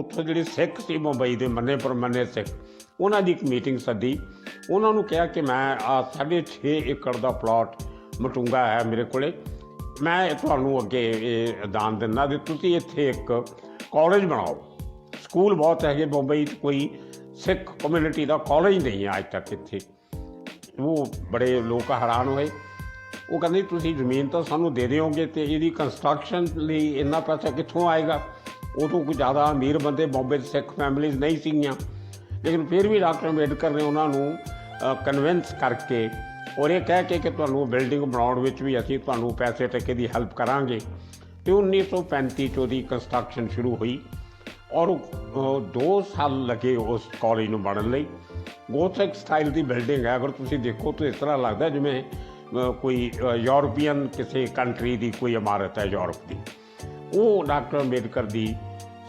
ਉੱਥੋਂ ਜਿਹੜੇ ਸਿੱਖ ਸੀ ਮੁੰਬਈ ਦੇ ਮੰਨੇ ਪਰਮੰਨੇ ਸਿੱਖ, ਉਹਨਾਂ ਦੀ ਇੱਕ ਮੀਟਿੰਗ ਸੱਦੀ। ਉਹਨਾਂ ਨੂੰ ਕਿਹਾ ਕਿ ਮੈਂ, ਆ 6.5 ਏਕੜ ਦਾ ਪਲਾਟ ਮਟੂੰਗਾ ਹੈ ਮੇਰੇ ਕੋਲੇ। ਮੈਂ ਤੁਹਾਨੂੰ ਅੱਗੇ ਇਹ ਦਾਨ ਦਿੰਦਾ ਤੇ ਤੁਸੀਂ ਇੱਥੇ ਇੱਕ ਕਾਲਜ ਬਣਾਓ। ਸਕੂਲ ਬਹੁਤ ਹੈਗੇ ਮੁੰਬਈ 'ਚ, ਕੋਈ ਸਿੱਖ ਕਮਿਊਨਿਟੀ ਦਾ ਕਾਲਜ ਨਹੀਂ ਹੈ ਅੱਜ ਤੱਕ ਇੱਥੇ। ਉਹ ਬੜੇ ਲੋਕ ਹੈਰਾਨ ਹੋਏ। ਉਹ ਕਹਿੰਦੇ, ਤੁਸੀਂ ਜ਼ਮੀਨ ਤਾਂ ਸਾਨੂੰ ਦੇ ਦਿਓਗੇ ਤੇ ਇਹਦੀ ਕੰਸਟਰਕਸ਼ਨ ਲਈ ਇੰਨਾ ਪੈਸਾ ਕਿੱਥੋਂ ਆਏਗਾ? ਉਦੋਂ ਕੋਈ ਜ਼ਿਆਦਾ ਅਮੀਰ ਬੰਦੇ ਬੰਬੇ 'ਚ ਸਿੱਖ ਫੈਮਿਲੀਜ਼ ਨਹੀਂ ਸੀਗੀਆਂ। ਲੇਕਿਨ ਫਿਰ ਵੀ ਡਾਕਟਰ ਅੰਬੇਡਕਰ ਨੇ ਉਹਨਾਂ ਨੂੰ ਕਨਵਿੰਸ ਕਰਕੇ ਔਰ ਇਹ ਕਹਿ ਕੇ ਕਿ ਤੁਹਾਨੂੰ ਬਿਲਡਿੰਗ ਬਣਾਉਣ ਵਿੱਚ ਵੀ ਅਸੀਂ ਤੁਹਾਨੂੰ ਪੈਸੇ ਟਕੇ ਦੀ ਹੈਲਪ ਕਰਾਂਗੇ। ਤੇ 1935 ਚ ਉਹਦੀ ਕੰਸਟਰਕਸ਼ਨ ਸ਼ੁਰੂ ਹੋਈ ਔਰ ਉਹ 2 ਸਾਲ ਲੱਗੇ ਉਸ ਕਾਲਜ ਨੂੰ ਬਣਨ ਲਈ। ਗੋਥਿਕ ਸਟਾਈਲ ਦੀ ਬਿਲਡਿੰਗ ਹੈ ਅਗਰ ਤੁਸੀਂ ਦੇਖੋ ਤਾਂ ਇਸ ਤਰ੍ਹਾਂ ਲੱਗਦਾ ਜਿਵੇਂ ਕੋਈ ਅ, ਯੂਰਪੀਅਨ ਕਿਸੇ ਕੰਟਰੀ ਦੀ ਕੋਈ ਇਮਾਰਤ ਹੈ ਯੂਰਪ ਦੀ। ਉਹ ਡਾਕਟਰ ਅੰਬੇਦਕਰ ਦੀ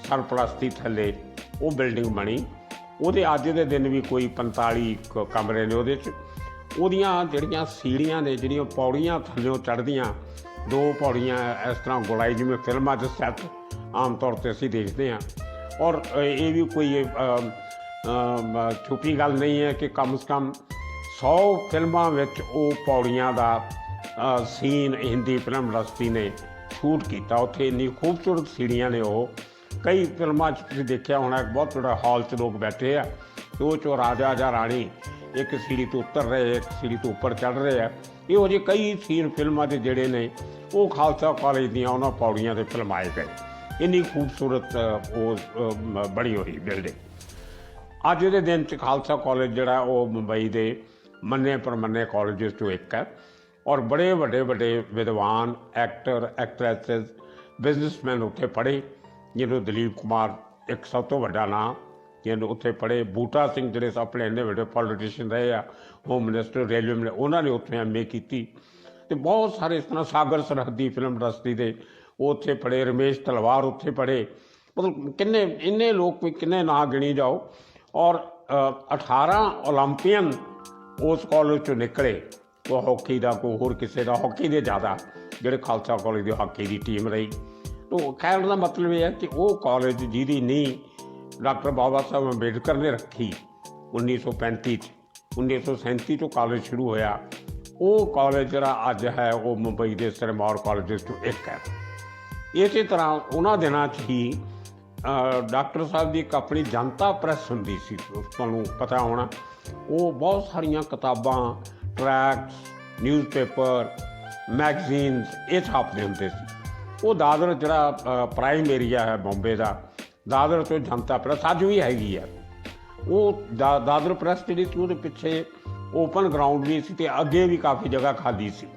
ਸਰਪ੍ਰਸਤੀ ਥੱਲੇ ਉਹ ਬਿਲਡਿੰਗ ਬਣੀ। ਉਹਦੇ ਅੱਜ ਦੇ ਦਿਨ ਵੀ ਕੋਈ 45 ਕ- ਕਮਰੇ ਨੇ ਉਹਦੇ 'ਚ। ਉਹਦੀਆਂ ਜਿਹੜੀਆਂ ਸੀੜੀਆਂ ਨੇ ਜਿਹੜੀਆਂ ਪੌੜੀਆਂ ਥੱਲਿਓਂ ਚੜ੍ਹਦੀਆਂ ਦੋ ਪੌੜੀਆਂ ਇਸ ਤਰ੍ਹਾਂ ਗੁਲਾਈ ਜਿਵੇਂ ਫਿਲਮਾਂ 'ਚ ਸੈੱਟ ਆਮ ਤੌਰ ਤੇ ਅਸੀਂ ਦੇਖਦੇ ਹਾਂ। ਔਰ ਇਹ ਵੀ ਕੋਈ ਅ, ਛੁਪੀ ਗੱਲ ਨਹੀਂ ਹੈ ਕਿ ਕਮ ਸੇ ਕਮ 100 ਫਿਲਮਾਂ ਵਿੱਚ ਉਹ ਪੌੜੀਆਂ ਦਾ ਸੀਨ ਹਿੰਦੀ ਫਿਲਮ ਇੰਡਸਟਰੀ ਨੇ ਸ਼ੂਟ ਕੀਤਾ ਉੱਥੇ, ਇੰਨੀ ਖੂਬਸੂਰਤ ਸੀੜੀਆਂ ਨੇ ਉਹ। ਕਈ ਫਿਲਮਾਂ 'ਚ ਤੁਸੀਂ ਦੇਖਿਆ ਹੋਣਾ, ਇੱਕ ਬਹੁਤ ਵੱਡਾ ਹਾਲ 'ਚ ਲੋਕ ਬੈਠੇ ਆ, ਤੇ ਉਹ 'ਚੋਂ ਰਾਜਾ ਜਾਂ ਰਾਣੀ, ਇੱਕ ਸੀੜੀ ਤੋਂ ਉਤਰ ਰਹੇ, ਇੱਕ ਸੀੜੀ ਤੋਂ ਉੱਪਰ ਚੜ ਰਹੇ ਆ। ਇਹੋ ਜਿਹੇ ਕਈ ਸੀਨ ਫਿਲਮਾਂ ਦੇ ਜਿਹੜੇ ਨੇ, ਉਹ ਖਾਲਸਾ ਕਾਲਜ ਦੀਆਂ ਉਹਨਾਂ ਪੌੜੀਆਂ ਤੇ ਫਿਲਮਾਏ ਗਏ। ਇੰਨੀ ਖੂਬਸੂਰਤ ਉਹ ਬਣੀ ਹੋਈ ਬਿਲਡਿੰਗ ਅੱਜ ਦੇ ਦਿਨ ਚ ਖਾਲਸਾ ਕਾਲਜ ਜਿਹੜਾ, ਉਹ ਮੁੰਬਈ ਦੇ ਮੰਨੇ ਪਰਮੰਨੇ ਕਾਲਜਸ ਚੋਂ ਇੱਕ ਹੈ। ਔਰ ਬੜੇ ਵੱਡੇ ਵੱਡੇ ਵਿਦਵਾਨ ਐਕਟਰ ਐਕਟ੍ਰੈਸਸ ਬਿਜ਼ਨਸਮੈਨ ਉੱਥੇ ਪੜ੍ਹੇ, ਜਿਹਨੂੰ ਦਲੀਪ ਕੁਮਾਰ ਇੱਕ ਸਭ ਤੋਂ ਵੱਡਾ ਨਾਮ ਜਿਹਨੂੰ ਉੱਥੇ ਪੜ੍ਹੇ। ਬੂਟਾ ਸਿੰਘ ਜਿਹੜੇ ਆਪਣੇ ਇੰਨੇ ਵੱਡੇ ਪੋਲੀਟੀਸ਼ੀਅਨ ਰਹੇ ਆ ਹੋਮ ਮਿਨਿਸਟਰ ਰੇਲਵੇ ਮਿਨਿਸਟਰ ਉਹਨਾਂ ਨੇ ਉੱਥੇ ਐਮਏ ਕੀਤੀ। ਤੇ ਬਹੁਤ ਸਾਰੇ ਇਸ ਤਰ੍ਹਾਂ ਸਾਗਰ ਸਰਹੱਦੀ ਫਿਲਮ ਇੰਡਸਟਰੀ ਦੇ ਉੱਥੇ ਪੜ੍ਹੇ, ਰਮੇਸ਼ ਤਲਵਾਰ ਉੱਥੇ ਪੜ੍ਹੇ। ਮਤਲਬ ਕਿੰਨੇ, ਇੰਨੇ ਲੋਕ ਕੋਈ ਕਿੰਨੇ ਨਾਂ ਗਿਣੀ ਜਾਓ। ਔਰ 18 올림픽ੀਅਨ ਉਸ ਕਾਲਜ ਚੋਂ ਨਿਕਲੇ। ਉਹ ਹਾਕੀ ਦਾ ਕੋਈ ਹੋਰ ਕਿਸੇ ਦਾ, ਹਾਕੀ ਦੇ ਜ਼ਿਆਦਾ, ਜਿਹੜੇ ਖਾਲਸਾ ਕਾਲਜ ਦੀ ਹਾਕੀ ਦੀ ਟੀਮ ਰਹੀ। ਤੋ ਕਹਿਣ ਦਾ ਮਤਲਬ ਇਹ ਹੈ ਕਿ ਉਹ ਕਾਲਜ ਜਿਹਦੀ ਨੀਂਹ ਡਾਕਟਰ ਬਾਬਾ ਸਾਹਿਬ ਅੰਬੇਡਕਰ ਨੇ ਰੱਖੀ 1935 ਚ। 1937 ਤੋਂ ਕਾਲਜ ਸ਼ੁਰੂ ਹੋਇਆ। ਉਹ ਕਾਲਜ ਜਿਹੜਾ ਅੱਜ ਹੈ, ਉਹ ਮੁੰਬਈ ਦੇ ਸਿਰਮੌਰ ਕਾਲਜਸ ਤੋਂ ਇੱਕ ਹੈ। ਇਸੇ ਤਰ੍ਹਾਂ ਉਹਨਾਂ ਦਿਨਾਂ 'ਚ ਹੀ ਡਾਕਟਰ ਸਾਹਿਬ ਦੀ ਇੱਕ ਆਪਣੀ ਜਨਤਾ ਪ੍ਰੈਸ ਹੁੰਦੀ ਸੀ, ਤੁਹਾਨੂੰ ਪਤਾ ਹੋਣਾ। ਉਹ ਬਹੁਤ ਸਾਰੀਆਂ ਕਿਤਾਬਾਂ ਟਰੈਕਸ ਨਿਊਜ਼ਪੇਪਰ ਮੈਗਜ਼ੀਨਸ ਇਹ ਛਾਪਦੇ ਹੁੰਦੇ ਸੀ। ਉਹ ਦਾਦਰ ਜਿਹੜਾ ਪ੍ਰਾਈਮ ਏਰੀਆ ਹੈ ਬੰਬੇ ਦਾ, ਦਾਦਰ ਤੋਂ ਜਨਤਾ ਪ੍ਰੈਸ ਅੱਜ ਵੀ ਹੈਗੀ ਹੈ ਉਹ ਦਾ- ਦਾਦਰ ਪ੍ਰੈਸ ਜਿਹੜੀ ਸੀ ਉਹਦੇ ਪਿੱਛੇ ਓਪਨ ਗਰਾਊਂਡ ਵੀ ਸੀ ਤੇ ਅੱਗੇ ਵੀ ਕਾਫੀ ਜਗ੍ਹਾ ਖਾਲੀ ਸੀ।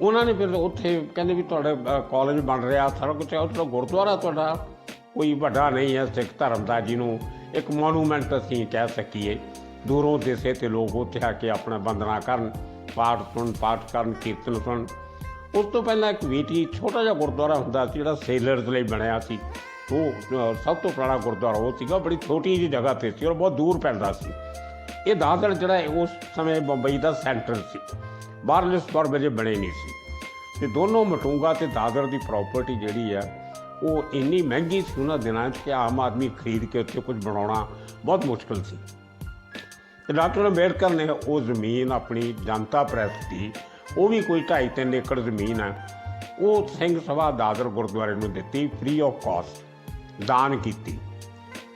ਉਹਨਾਂ ਨੇ ਫਿਰ ਉੱਥੇ ਕਹਿੰਦੇ ਵੀ ਤੁਹਾਡੇ ਕਾਲਜ ਬਣ ਰਿਹਾ ਸਾਰਾ ਕੁਝ ਹੈ ਉੱਥੇ ਗੁਰਦੁਆਰਾ ਤੁਹਾਡਾ ਕੋਈ ਵੱਡਾ ਨਹੀਂ ਹੈ, ਸਿੱਖ ਧਰਮ ਦਾ ਜਿਹਨੂੰ ਇੱਕ ਮੋਨੂਮੈਂਟ ਅਸੀਂ ਕਹਿ ਸਕੀਏ। ਦੂਰੋਂ ਦੇਸੇ ਤੇ ਲੋਕ ਉੱਥੇ ਆ ਕੇ ਆਪਣਾ ਬੰਦਨਾ ਕਰਨ, ਪਾਠ ਸੁਣ ਪਾਠ ਕਰਨ, ਕੀਰਤਨ ਸੁਣ ਉਸ ਤੋਂ ਪਹਿਲਾਂ ਇੱਕ ਵੀਟੀ ਛੋਟਾ ਜਿਹਾ ਗੁਰਦੁਆਰਾ ਹੁੰਦਾ ਸੀ, ਜਿਹੜਾ ਸੇਲਰਸ ਲਈ ਬਣਿਆ ਸੀ। ਉਹ ਸਭ ਤੋਂ ਪੁਰਾਣਾ ਗੁਰਦੁਆਰਾ ਉਹ ਸੀਗਾ, ਬੜੀ ਛੋਟੀ ਜਿਹੀ ਜਗ੍ਹਾ ਤੇ ਸੀ ਔਰ ਬਹੁਤ ਦੂਰ ਪੈਂਦਾ ਸੀ। ਇਹ ਦਾਦੜ ਜਿਹੜਾ ਉਸ ਸਮੇਂ ਬੰਬਈ ਦਾ ਸੈਂਟਰ ਸੀ। ਬਾਹਰਲੇ ਸਤਰ ਵਜੇ ਬਣੇ ਨਹੀਂ ਸੀ। ਤੇ ਦੋਨੋਂ ਮਟੂੰਗਾ ਤੇ ਦਾਦਰ ਦੀ ਪ੍ਰਾਪਰਟੀ ਜਿਹੜੀ ਆ ਉਹ ਇੰਨੀ ਮਹਿੰਗੀ ਸੀ, ਉਹਨਾਂ ਦਿਨਾਂ 'ਚ ਕਿ ਆਮ ਆਦਮੀ ਖਰੀਦ ਕੇ ਉੱਥੇ ਕੁਝ ਬਣਾਉਣਾ ਬਹੁਤ ਮੁਸ਼ਕਲ ਸੀ। ਤੇ ਡਾਕਟਰ ਅੰਬੇਡਕਰ ਨੇ ਉਹ ਜ਼ਮੀਨ ਆਪਣੀ ਜਨਤਾ ਪ੍ਰੈਸ ਦੀ, ਉਹ ਵੀ ਕੋਈ 2.5 ਏਕੜ ਜ਼ਮੀਨ ਹੈ ਉਹ ਸਿੰਘ ਸਭਾ ਦਾਦਰ ਗੁਰਦੁਆਰੇ ਨੂੰ ਦਿੱਤੀ ਫ੍ਰੀ ਆਫ ਕਾਸਟ ਦਾਨ ਕੀਤੀ।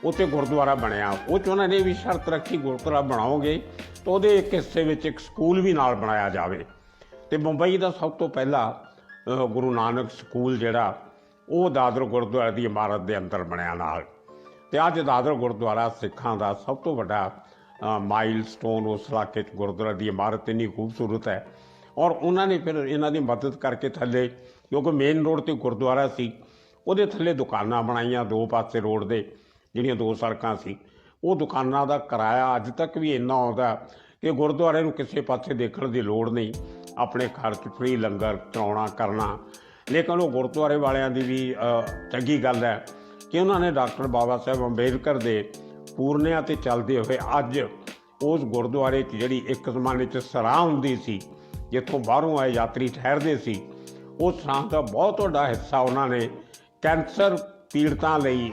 ਉੱਥੇ ਗੁਰਦੁਆਰਾ ਬਣਿਆ। ਉਹ 'ਚ ਉਹਨਾਂ ਨੇ ਵੀ ਸ਼ਰਤ ਰੱਖੀ ਗੁਰਦੁਆਰਾ ਬਣਾਓਗੇ ਤਾਂ ਉਹਦੇ ਇੱਕ ਹਿੱਸੇ ਵਿੱਚ ਇੱਕ ਸਕੂਲ ਵੀ ਨਾਲ ਬਣਾਇਆ ਜਾਵੇ। ਤੇ ਮੁੰਬਈ ਦਾ ਸਭ ਤੋਂ ਪਹਿਲਾ ਗੁਰੂ ਨਾਨਕ ਸਕੂਲ ਜਿਹੜਾ, ਉਹ ਦਾਦਰ ਗੁਰਦੁਆਰੇ ਦੀ ਇਮਾਰਤ ਦੇ ਅੰਦਰ ਬਣਿਆ ਨਾਲ। ਤੇ ਅੱਜ ਦਾਦਰ ਗੁਰਦੁਆਰਾ ਸਿੱਖਾਂ ਦਾ ਸਭ ਤੋਂ ਵੱਡਾ ਮਾਈਲਸਟੋਨ ਉਸ ਇਲਾਕੇ 'ਚ ਗੁਰਦੁਆਰਾ ਦੀ ਇਮਾਰਤ ਇੰਨੀ ਖੂਬਸੂਰਤ ਹੈ। ਔਰ ਉਹਨਾਂ ਨੇ ਫਿਰ ਇਹਨਾਂ ਦੀ ਮਦਦ ਕਰਕੇ ਥੱਲੇ, ਕਿਉਂਕਿ ਮੇਨ ਰੋਡ ਤੇ ਗੁਰਦੁਆਰਾ ਸੀ, ਉਹਦੇ ਥੱਲੇ ਦੁਕਾਨਾਂ ਬਣਾਈਆਂ ਦੋ ਪਾਸੇ ਰੋਡ ਦੇ, ਜਿਹੜੀਆਂ ਦੋ ਸੜਕਾਂ ਸੀ। ਉਹ ਦੁਕਾਨਾਂ ਦਾ ਕਿਰਾਇਆ ਅੱਜ ਤੱਕ ਵੀ ਇੰਨਾ ਆਉਂਦਾ ਕਿ ਗੁਰਦੁਆਰੇ ਨੂੰ ਕਿਸੇ ਪਾਸੇ ਦੇਖਣ ਦੀ ਲੋੜ ਨਹੀਂ। ਆਪਣੇ ਘਰ 'ਚ ਫ੍ਰੀ ਲੰਗਰ ਚਲਾਉਣਾ ਕਰਨਾ। ਲੇਕਿਨ ਉਹ ਗੁਰਦੁਆਰੇ ਵਾਲਿਆਂ ਦੀ ਵੀ ਚੰਗੀ ਗੱਲ ਹੈ ਕਿ ਉਹਨਾਂ ਨੇ ਡਾਕਟਰ ਬਾਬਾ ਸਾਹਿਬ ਅੰਬੇਡਕਰ ਦੇ ਪੂਰਨਿਆਂ ਤੇ ਚੱਲਦੇ ਹੋਏ ਅੱਜ ਉਸ ਗੁਰਦੁਆਰੇ 'ਚ ਜਿਹੜੀ ਇੱਕ ਜ਼ਮਾਨੇ 'ਚ ਸਰਾਂ ਹੁੰਦੀ ਸੀ, ਜਿੱਥੋਂ ਬਾਹਰੋਂ ਆਏ ਯਾਤਰੀ ਠਹਿਰਦੇ ਸੀ, ਉਸ ਸਰਾਂ ਦਾ ਬਹੁਤ ਵੱਡਾ ਹਿੱਸਾ ਉਹਨਾਂ ਨੇ ਕੈਂਸਰ ਪੀੜਤਾਂ ਲਈ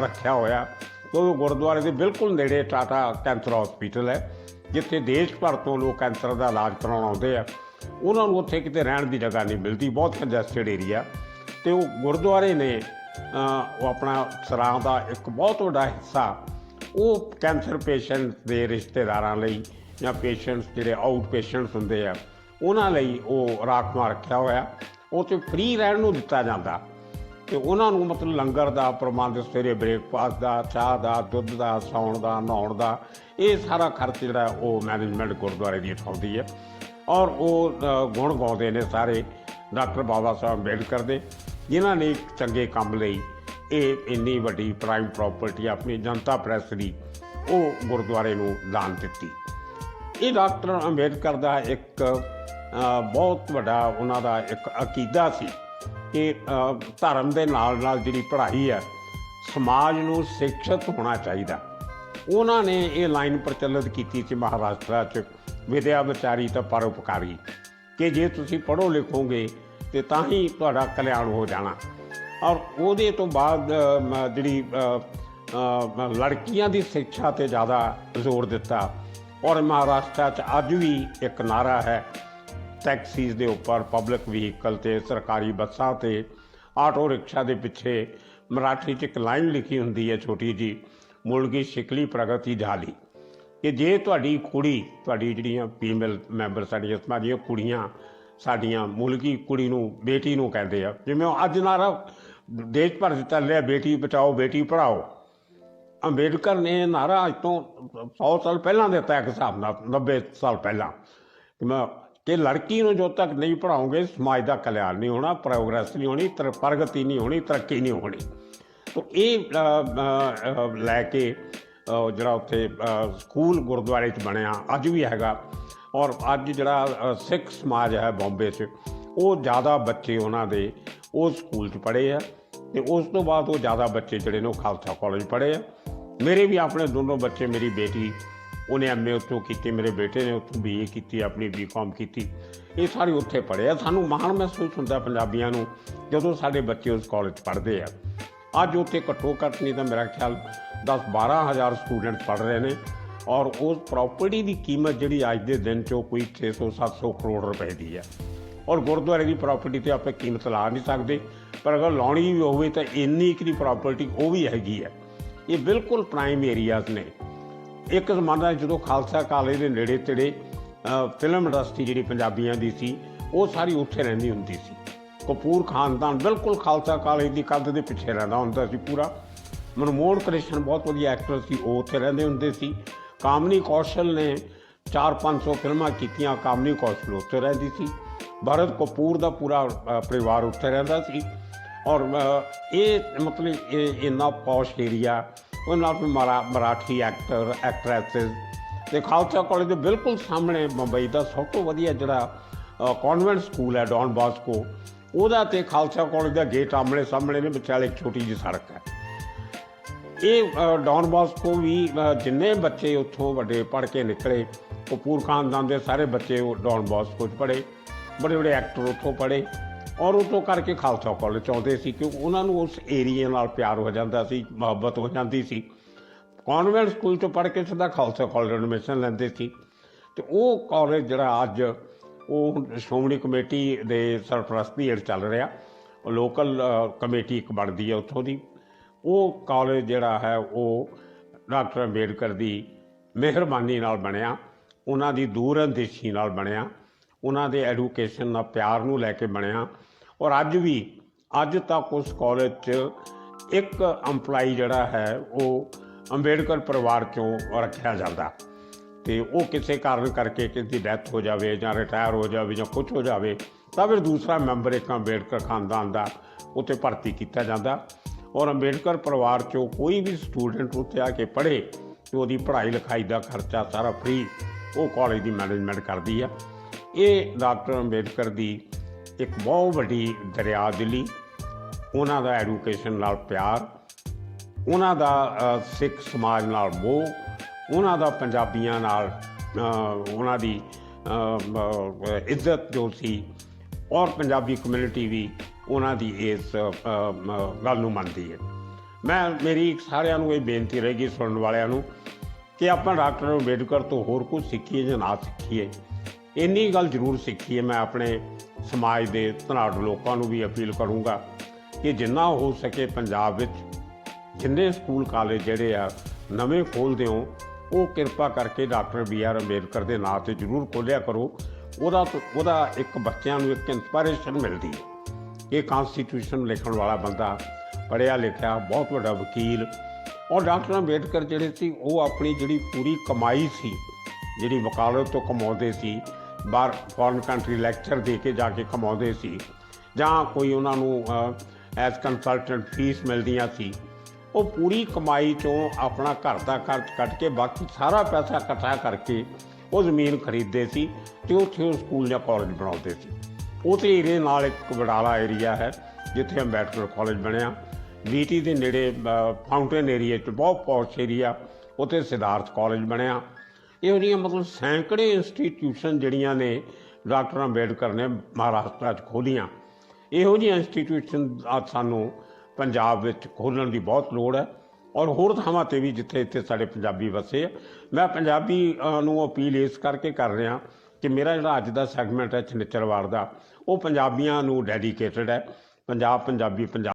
ਰੱਖਿਆ ਹੋਇਆ। ਕਿਉਂਕਿ ਗੁਰਦੁਆਰੇ ਦੇ ਬਿਲਕੁਲ ਨੇੜੇ ਟਾਟਾ ਕੈਂਸਰ ਹਸਪੀਟਲ ਹੈ, ਜਿੱਥੇ ਦੇਸ਼ ਭਰ ਤੋਂ ਲੋਕ ਕੈਂਸਰ ਦਾ ਇਲਾਜ ਕਰਾਉਣ ਆਉਂਦੇ ਆ। ਉਹਨਾਂ ਨੂੰ ਉੱਥੇ ਕਿਤੇ ਰਹਿਣ ਦੀ ਜਗ੍ਹਾ ਨਹੀਂ ਮਿਲਦੀ, ਬਹੁਤ ਕੰਜੈਸਟਡ ਏਰੀਆ ਤੇ ਉਹ ਗੁਰਦੁਆਰੇ ਨੇ ਉਹ ਆਪਣਾ ਸਰਾਂ ਦਾ ਇੱਕ ਬਹੁਤ ਵੱਡਾ ਹਿੱਸਾ ਉਹ ਕੈਂਸਰ ਪੇਸ਼ੈਂਟਸ ਦੇ ਰਿਸ਼ਤੇਦਾਰਾਂ ਲਈ ਜਾਂ ਪੇਸ਼ੈਂਟਸ ਜਿਹੜੇ ਆਊਟ ਪੇਸ਼ੈਂਟਸ ਹੁੰਦੇ ਆ, ਉਹਨਾਂ ਲਈ ਉਹ ਰਾਖਵਾਂ ਰੱਖਿਆ ਹੋਇਆ। ਉਹ ਤੇ ਫ੍ਰੀ ਰਹਿਣ ਨੂੰ ਦਿੱਤਾ ਜਾਂਦਾ। ਤੇ ਉਹਨਾਂ ਨੂੰ ਮਤਲਬ ਲੰਗਰ ਦਾ ਪ੍ਰਬੰਧ, ਸਵੇਰੇ ਬ੍ਰੇਕਫਾਸਟ ਦਾ, ਚਾਹ ਦਾ, ਦੁੱਧ ਦਾ, ਸੌਣ ਦਾ, ਨਹਾਉਣ ਦਾ, ਇਹ ਸਾਰਾ ਖਰਚ ਜਿਹੜਾ ਉਹ ਮੈਨੇਜਮੈਂਟ ਗੁਰਦੁਆਰੇ ਦੀ ਉਠਾਉਂਦੀ ਹੈ। ਔਰ ਉਹ ਗੁਣ ਗਾਉਂਦੇ ਨੇ ਸਾਰੇ ਡਾਕਟਰ ਬਾਬਾ ਸਾਹਿਬ ਅੰਬੇਡਕਰ ਦੇ, ਜਿਨ੍ਹਾਂ ਨੇ ਚੰਗੇ ਕੰਮ ਲਈ ਇਹ ਇੰਨੀ ਵੱਡੀ ਪ੍ਰਾਈਮ ਪ੍ਰਾਪਰਟੀ ਆਪਣੀ ਜਨਤਾ ਪ੍ਰੈਸ ਦੀ ਉਹ ਗੁਰਦੁਆਰੇ ਨੂੰ ਦਾਨ ਦਿੱਤੀ। ਇਹ ਡਾਕਟਰ ਅੰਬੇਦਕਰ ਦਾ ਇੱਕ ਬਹੁਤ ਵੱਡਾ ਉਹਨਾਂ ਦਾ ਇੱਕ ਅਕੀਦਾ ਸੀ ਕਿ ਧਰਮ ਦੇ ਨਾਲ ਨਾਲ ਜਿਹੜੀ ਪੜ੍ਹਾਈ ਹੈ, ਸਮਾਜ ਨੂੰ ਸਿੱਖਿਅਤ ਹੋਣਾ ਚਾਹੀਦਾ। ਉਹਨਾਂ ਨੇ ਇਹ ਲਾਈਨ ਪ੍ਰਚਲਿਤ ਕੀਤੀ ਸੀ ਮਹਾਰਾਸ਼ਟਰ 'ਚ, ਵਿਦਿਆ ਵਿਚਾਰੀ ਤਾਂ ਪਰਉਪਕਾਰੀ। ਕਿ ਜੇ ਤੁਸੀਂ ਪੜ੍ਹੋ ਲਿਖੋਗੇ ਤੇ ਤਾਂ ਹੀ ਤੁਹਾਡਾ ਕਲਿਆਣ ਹੋ ਜਾਣਾ। ਔਰ ਉਹਦੇ ਤੋਂ ਬਾਅਦ ਅ, ਜਿਹੜੀ ਲੜਕੀਆਂ ਦੀ ਸਿੱਖਿਆ ਤੇ ਜ਼ਿਆਦਾ ਜ਼ੋਰ ਦਿੱਤਾ। ਔਰ ਮਹਾਰਾਸ਼ਟਰ 'ਚ ਅੱਜ ਵੀ ਇੱਕ ਨਾਰਾ ਹੈ ਟੈਕਸੀਜ਼ ਦੇ ਉੱਪਰ ਪਬਲਿਕ ਵਹੀਕਲ ਤੇ ਸਰਕਾਰੀ ਬੱਸਾਂ ਤੇ ਆਟੋ ਰਿਕਸ਼ਾ ਦੇ ਪਿੱਛੇ ਮਰਾਠੀ 'ਚ ਇੱਕ ਲਾਈਨ ਲਿਖੀ ਹੁੰਦੀ ਹੈ ਛੋਟੀ ਜੀ ਮੁਲਗੀ ਸ਼ਿਕਲੀ ਪ੍ਰਗਤੀ ਝਾਲੀ ਕਿ ਜੇ ਤੁਹਾਡੀ ਕੁੜੀ ਤੁਹਾਡੀ ਜਿਹੜੀਆਂ ਫੀਮੇਲ ਮੈਂਬਰ ਸਾਡੀਆਂ ਸਮਾਜ ਕੁੜੀਆਂ ਸਾਡੀਆਂ ਮੁਲਕੀ ਕੁੜੀ ਨੂੰ ਬੇਟੀ ਨੂੰ ਕਹਿੰਦੇ ਆ ਜਿਵੇਂ ਉਹ ਅੱਜ ਨਾਰਾ ਦੇਸ਼ ਭਰ 'ਚ ਚੱਲ ਰਿਹਾ, ਬੇਟੀ ਬਚਾਓ, ਬੇਟੀ ਪੜਾਓ ਅੰਬੇਡਕਰ ਨੇ ਇਹ ਨਾਰਾ ਅੱਜ ਤੋਂ 100 ਸਾਲ ਪਹਿਲਾਂ ਦਿੱਤਾ, ਇੱਕ ਹਿਸਾਬ ਨਾਲ 90 ਸਾਲ ਪਹਿਲਾਂ। ਕਿ ਮੈਂ ਕਿ ਲੜਕੀ ਨੂੰ ਜੋ ਤੱਕ ਨਹੀਂ ਪੜਾਉਂਗੇ ਸਮਾਜ ਦਾ ਕਲਿਆਣ ਨਹੀਂ ਹੋਣਾ, ਪ੍ਰੋਗਰੈਸ ਨਹੀਂ ਹੋਣੀ ਪ੍ਰਗਤੀ ਨਹੀਂ ਹੋਣੀ, ਤਰੱਕੀ ਨਹੀਂ ਹੋਣੀ। ਤੋ ਇਹ ਲੈ ਕੇ ਜਿਹੜਾ ਉੱਥੇ ਸਕੂਲ ਗੁਰਦੁਆਰੇ 'ਚ ਬਣਿਆ, ਅੱਜ ਵੀ ਹੈਗਾ। ਔਰ ਅੱਜ ਜਿਹੜਾ ਸਿੱਖ ਸਮਾਜ ਹੈ ਬੰਬੇ 'ਚ ਉਹ ਜ਼ਿਆਦਾ ਬੱਚੇ ਉਹਨਾਂ ਦੇ ਉਹ ਸਕੂਲ 'ਚ ਪੜ੍ਹੇ ਆ ਤੇ ਉਸ ਤੋਂ ਬਾਅਦ ਉਹ ਜ਼ਿਆਦਾ ਬੱਚੇ ਜਿਹੜੇ ਨੇ ਉਹ ਖਾਲਸਾ ਕਾਲਜ ਪੜ੍ਹੇ ਆ। ਮੇਰੇ ਵੀ ਆਪਣੇ ਦੋਨੋਂ ਬੱਚੇ, ਮੇਰੀ ਬੇਟੀ, ਉਹਨੇ ਐਮਏ ਉੱਥੋਂ ਕੀਤੀ, ਮੇਰੇ ਬੇਟੇ ਨੇ ਉੱਥੋਂ ਬੀਏ ਕੀਤੀ, ਆਪਣੀ ਬੀਕਾਮ ਕੀਤੀ। ਇਹ ਸਾਰੇ ਉੱਥੇ ਪੜ੍ਹੇ ਆ। ਸਾਨੂੰ ਮਾਣ ਮਹਿਸੂਸ ਹੁੰਦਾ ਪੰਜਾਬੀਆਂ ਨੂੰ ਜਦੋਂ ਸਾਡੇ ਬੱਚੇ ਉਸ ਕਾਲਜ ਪੜ੍ਹਦੇ ਆ। ਅੱਜ ਉੱਥੇ ਘੱਟੋ ਘੱਟ ਨਹੀਂ ਤਾਂ ਮੇਰਾ ਖਿਆਲ 10 12000 ਸਟੂਡੈਂਟ ਪੜ੍ਹ ਰਹੇ ਨੇ ਔਰ ਉਸ ਪ੍ਰਾਪਰਟੀ ਦੀ ਕੀਮਤ ਜਿਹੜੀ ਅੱਜ ਦੇ ਦਿਨ 'ਚ ਉਹ ਕੋਈ 600 700 ਕਰੋੜ ਰੁਪਏ ਦੀ ਹੈ ਔਰ ਗੁਰਦੁਆਰੇ ਦੀ ਪ੍ਰਾਪਰਟੀ ਤੇ ਆਪਾਂ ਕੀਮਤ ਲਾ ਨਹੀਂ ਸਕਦੇ। ਪਰ ਅਗਰ ਲਾਉਣੀ ਵੀ ਹੋਵੇ ਤਾਂ ਇੰਨੀ ਕੁ ਦੀ ਪ੍ਰਾਪਰਟੀ ਉਹ ਵੀ ਹੈਗੀ ਹੈ। ਇਹ ਬਿਲਕੁਲ ਪ੍ਰਾਈਮ ਏਰੀਆਜ਼ ਨੇ। ਇੱਕ ਜ਼ਮਾਨਾ ਜਦੋਂ ਖਾਲਸਾ ਕਾਲਜ ਦੇ ਨੇੜੇ ਤੇੜੇ ਫਿਲਮ ਇੰਡਸਟਰੀ ਜਿਹੜੀ ਪੰਜਾਬੀਆਂ ਦੀ ਸੀ, ਉਹ ਸਾਰੀ ਉੱਥੇ ਰਹਿੰਦੀ ਹੁੰਦੀ ਸੀ। ਕਪੂਰ ਖਾਨਦਾਨ ਬਿਲਕੁਲ ਖਾਲਸਾ ਕਾਲਜ ਦੀ ਕੰਧ ਦੇ ਪਿੱਛੇ ਰਹਿੰਦਾ ਹੁੰਦਾ ਸੀ ਪੂਰਾ। ਮਨਮੋਹਨ ਕ੍ਰਿਸ਼ਨ ਬਹੁਤ ਵਧੀਆ ਐਕਟਰ ਸੀ, ਉਹ ਉੱਥੇ ਰਹਿੰਦੇ ਹੁੰਦੇ ਸੀ। ਕਾਮਨੀ ਕੌਸ਼ਲ ਨੇ 4-500 ਫਿਲਮਾਂ ਕੀਤੀਆਂ, ਕਾਮਨੀ ਕੌਸ਼ਲ ਉੱਥੇ ਰਹਿੰਦੀ ਸੀ। ਭਰਤ ਕਪੂਰ ਦਾ ਪੂਰਾ ਪਰਿਵਾਰ ਉੱਥੇ ਰਹਿੰਦਾ ਸੀ ਔਰ ਇਹ ਮਤਲਬ ਇਹ ਇੰਨਾ ਪੌਸ਼ ਏਰੀਆ ਉਹ ਨਾਲ ਮਰਾ ਮਰਾਠੀ ਐਕਟਰ ਐਕਟਰੈਸਸ ਤੇ ਖਾਲਸਾ ਕਾਲਜ ਦੇ ਬਿਲਕੁਲ ਸਾਹਮਣੇ ਮੁੰਬਈ ਦਾ ਸਭ ਤੋਂ ਵਧੀਆ ਜਿਹੜਾ ਕਨਵੈਂਟ ਸਕੂਲ ਹੈ ਡੌਨ ਬਾਸਕੋ ਉਹਦਾ ਤੇ ਖਾਲਸਾ ਕਾਲਜ ਦਾ ਗੇਟ ਆਮਣੇ ਸਾਹਮਣੇ ਨੇ ਵਿਚਾਲੇ ਇੱਕ ਛੋਟੀ ਜਿਹੀ ਸੜਕ ਹੈ ਇਹ ਅ, ਡੌਨ ਬਾਸਕੋ ਵੀ ਜਿੰਨੇ ਬੱਚੇ ਉੱਥੋਂ ਵੱਡੇ ਪੜ੍ਹ ਕੇ ਨਿਕਲੇ ਕਪੂਰ ਖਾਨਦਾਨ ਦੇ ਸਾਰੇ ਬੱਚੇ ਉਹ ਡੌਨ ਬਾਸਕੋ 'ਚ ਪੜ੍ਹੇ ਬੜੇ ਬੜੇ ਐਕਟਰ ਉੱਥੋਂ ਪੜ੍ਹੇ ਔਰ ਉਹ ਤੋਂ ਕਰਕੇ ਖਾਲਸਾ ਕਾਲਜ 'ਚ ਆਉਂਦੇ ਸੀ ਕਿ ਉਹਨਾਂ ਨੂੰ ਉਸ ਏਰੀਏ ਨਾਲ ਪਿਆਰ ਹੋ ਜਾਂਦਾ ਸੀ, ਮੁਹੱਬਤ ਹੋ ਜਾਂਦੀ ਸੀ। ਕਨਵੈਂਟ ਸਕੂਲ ਤੋਂ ਪੜ੍ਹ ਕੇ ਸਿੱਧਾ ਖਾਲਸਾ ਕਾਲਜ ਐਡਮਿਸ਼ਨ ਲੈਂਦੇ ਸੀ। ਤੇ ਉਹ ਕਾਲਜ ਜਿਹੜਾ ਅੱਜ ਉਹ ਸ਼੍ਰੋਮਣੀ ਕਮੇਟੀ ਦੇ ਸਰਪ੍ਰਸਤੀ ਹੇਠ ਚੱਲ ਰਿਹਾ ਲੋਕਲ ਕਮੇਟੀ ਇੱਕ ਬਣਦੀ ਹੈ ਉੱਥੋਂ ਦੀ। ਉਹ ਕਾਲਜ ਜਿਹੜਾ ਹੈ ਉਹ ਡਾਕਟਰ ਅੰਬੇਡਕਰ ਦੀ ਮਿਹਰਬਾਨੀ ਨਾਲ ਬਣਿਆ, ਉਹਨਾਂ ਦੀ ਦੂਰਅੰਦੇਸ਼ੀ ਨਾਲ ਬਣਿਆ। ਉਹਨਾਂ ਦੇ ਐਡੂਕੇਸ਼ਨ ਦਾ ਪਿਆਰ ਨੂੰ ਲੈ ਕੇ ਬਣਿਆ। ਔਰ ਅੱਜ ਵੀ, ਅੱਜ ਤੱਕ ਉਸ ਕਾਲਜ 'ਚ ਇੱਕ EMPLOYE ਜਿਹੜਾ ਹੈ, ਉਹ ਅੰਬੇਡਕਰ ਪਰਿਵਾਰ ਚੋਂ ਰੱਖਿਆ ਜਾਂਦਾ। ਤੇ ਉਹ ਕਿਸੇ ਕਾਰਨ ਕਰਕੇ ਕਿਸੇ ਦੀ ਡੈਥ ਹੋ ਜਾਵੇ ਜਾਂ ਰਿਟਾਇਰ ਹੋ ਜਾਵੇ ਜਾਂ ਕੁਝ ਹੋ ਜਾਵੇ, ਤਾਂ ਫਿਰ ਦੂਸਰਾ ਮੈਂਬਰ ਇੱਕ ਅੰਬੇਡਕਰ ਖਾਨਦਾਨ ਦਾ ਉੱਥੇ ਭਰਤੀ ਕੀਤਾ ਜਾਂਦਾ। ਔਰ ਅੰਬੇਡਕਰ ਪਰਿਵਾਰ ਚੋਂ ਕੋਈ ਵੀ ਸਟੂਡੈਂਟ ਉੱਥੇ ਆ ਕੇ ਪੜ੍ਹੇ ਤੇ ਉਹਦੀ ਪੜ੍ਹਾਈ ਲਿਖਾਈ ਦਾ ਖਰਚਾ ਸਾਰਾ ਫ੍ਰੀ ਉਹ ਕਾਲਜ ਦੀ ਮੈਨੇਜਮੈਂਟ ਕਰਦੀ ਆ। ਇਹ ਡਾਕਟਰ ਅੰਬੇਡਕਰ ਦੀ ਇੱਕ ਬਹੁਤ ਵੱਡੀ ਦਰਿਆ ਦਿਲੀ। ਉਹਨਾਂ ਦਾ ਐਡੂਕੇਸ਼ਨ ਨਾਲ ਪਿਆਰ, ਉਹਨਾਂ ਦਾ ਸਿੱਖ ਸਮਾਜ ਨਾਲ ਮੋਹ, ਉਹਨਾਂ ਦਾ ਪੰਜਾਬੀਆਂ ਨਾਲ ਉਹਨਾਂ ਦੀ ਇੱਜ਼ਤ ਜੋ ਸੀ, ਔਰ ਪੰਜਾਬੀ ਕਮਿਊਨਿਟੀ ਵੀ ਉਹਨਾਂ ਦੀ ਇਸ ਗੱਲ ਨੂੰ ਮੰਨਦੀ ਹੈ। ਮੈਂ, ਮੇਰੀ ਸਾਰਿਆਂ ਨੂੰ ਇਹ ਬੇਨਤੀ ਰਹੇਗੀ ਸੁਣਨ ਵਾਲਿਆਂ ਨੂੰ ਕਿ ਆਪਾਂ ਡਾਕਟਰ ਅੰਬੇਡਕਰ ਤੋਂ ਹੋਰ ਕੁਝ ਸਿੱਖੀਏ ਜਾਂ ਨਾ ਸਿੱਖੀਏ। ਇੰਨੀ ਗੱਲ ਜ਼ਰੂਰ ਸਿੱਖੀ ਹੈ ਮੈਂ ਆਪਣੇ ਸਮਾਜ ਦੇ ਧਨਾੜ ਲੋਕਾਂ ਨੂੰ ਵੀ ਅਪੀਲ ਕਰੂੰਗਾ ਕਿ ਜਿੰਨਾ ਹੋ ਸਕੇ ਪੰਜਾਬ ਵਿੱਚ ਜਿੰਨੇ ਸਕੂਲ ਕਾਲਜ ਜਿਹੜੇ ਆ ਨਵੇਂ ਖੋਲ੍ਹਦੇ ਹੋ ਉਹ ਕਿਰਪਾ ਕਰਕੇ ਡਾਕਟਰ ਬੀ ਆਰ ਅੰਬੇਦਕਰ ਦੇ ਨਾਂ ਤੇ ਜ਼ਰੂਰ ਖੋਲ੍ਹਿਆ ਕਰੋ। ਉਹਦਾ ਉਹਦਾ ਇੱਕ ਬੱਚਿਆਂ ਨੂੰ ਇੱਕ ਇਨਸਪੀਰੇਸ਼ਨ ਮਿਲਦੀ ਹੈ ਇਹ ਕਨਸਟੀਟਿਊਸ਼ਨ ਲਿਖਣ ਵਾਲਾ ਬੰਦਾ ਪੜ੍ਹਿਆ ਲਿਖਿਆ, ਬਹੁਤ ਵੱਡਾ ਵਕੀਲ। ਔਰ ਡਾਕਟਰ ਅੰਬੇਦਕਰ ਜਿਹੜੇ ਸੀ, ਉਹ ਆਪਣੀ ਜਿਹੜੀ ਪੂਰੀ ਕਮਾਈ ਸੀ, ਜਿਹੜੀ ਵਕਾਲਤ ਤੋਂ ਕਮਾਉਂਦੇ ਸੀ ਬਾਹਰ ਫੋਰਨ ਕੰਟਰੀ ਲੈਕਚਰ ਦੇ ਕੇ ਜਾ ਕੇ ਕਮਾਉਂਦੇ ਸੀ। ਜਾਂ ਕੋਈ ਉਹਨਾਂ ਨੂੰ ਐਜ਼ ਕੰਸਲਟੈਂਟ ਫੀਸ ਮਿਲਦੀਆਂ ਸੀ। ਉਹ ਪੂਰੀ ਕਮਾਈ ਚੋਂ ਆਪਣਾ ਘਰ ਦਾ ਖਰਚ ਕੱਟ ਕੇ ਬਾਕੀ ਸਾਰਾ ਪੈਸਾ ਇਕੱਠਾ ਕਰਕੇ ਉਹ ਜ਼ਮੀਨ ਖਰੀਦਦੇ ਸੀ ਤੇ ਉੱਥੇ ਉਹ ਸਕੂਲ ਜਾਂ ਕਾਲਜ ਬਣਾਉਂਦੇ ਸੀ। ਉਹਦੇ ਏਰੀਏ ਨਾਲ ਇੱਕ ਵਡਾਲਾ ਏਰੀਆ ਹੈ, ਜਿੱਥੇ ਅੰਬੈਡਕਰ ਕਾਲਜ ਬਣਿਆ। ਵੀਟੀ ਦੇ ਨੇੜੇ ਫਾਊਂਟੇਨ ਏਰੀਆ 'ਚ ਬਹੁਤ ਪੌਸ਼ ਏਰੀਆ ਉੱਥੇ ਸਿਧਾਰਥ ਕਾਲਜ ਬਣਿਆ। ਇਹੋ ਜਿਹੀਆਂ ਮਤਲਬ ਸੈਂਕੜੇ ਇੰਸਟੀਟਿਊਸ਼ਨ ਜਿਹੜੀਆਂ ਨੇ ਡਾਕਟਰ ਅੰਬੇਡਕਰ ਨੇ ਮਹਾਰਾਸ਼ਟਰ 'ਚ ਖੋਲ੍ਹੀਆਂ ਇਹੋ ਜਿਹੀਆਂ ਇੰਸਟੀਟਿਊਸ਼ਨ ਅੱਜ ਸਾਨੂੰ ਪੰਜਾਬ ਵਿੱਚ ਖੋਲ੍ਹਣ ਦੀ ਬਹੁਤ ਲੋੜ ਹੈ। ਔਰ ਹੋਰ ਥਾਵਾਂ ਤੇ ਵੀ ਜਿੱਥੇ ਇੱਥੇ ਸਾਡੇ ਪੰਜਾਬੀ ਵਸੇ ਆ। ਮੈਂ ਪੰਜਾਬੀ ਨੂੰ ਅਪੀਲ ਇਸ ਕਰਕੇ ਕਰ ਰਿਹਾ ਕਿ ਮੇਰਾ ਜਿਹੜਾ ਅੱਜ ਦਾ ਸੈਗਮੈਂਟ ਹੈ ਚਨਿਚਰਵਾਰ ਦਾ, ਉਹ ਪੰਜਾਬੀਆਂ ਨੂੰ ਡੈਡੀਕੇਟਡ ਹੈ। ਪੰਜਾਬ ਪੰਜਾਬੀ, ਪੰਜਾਬ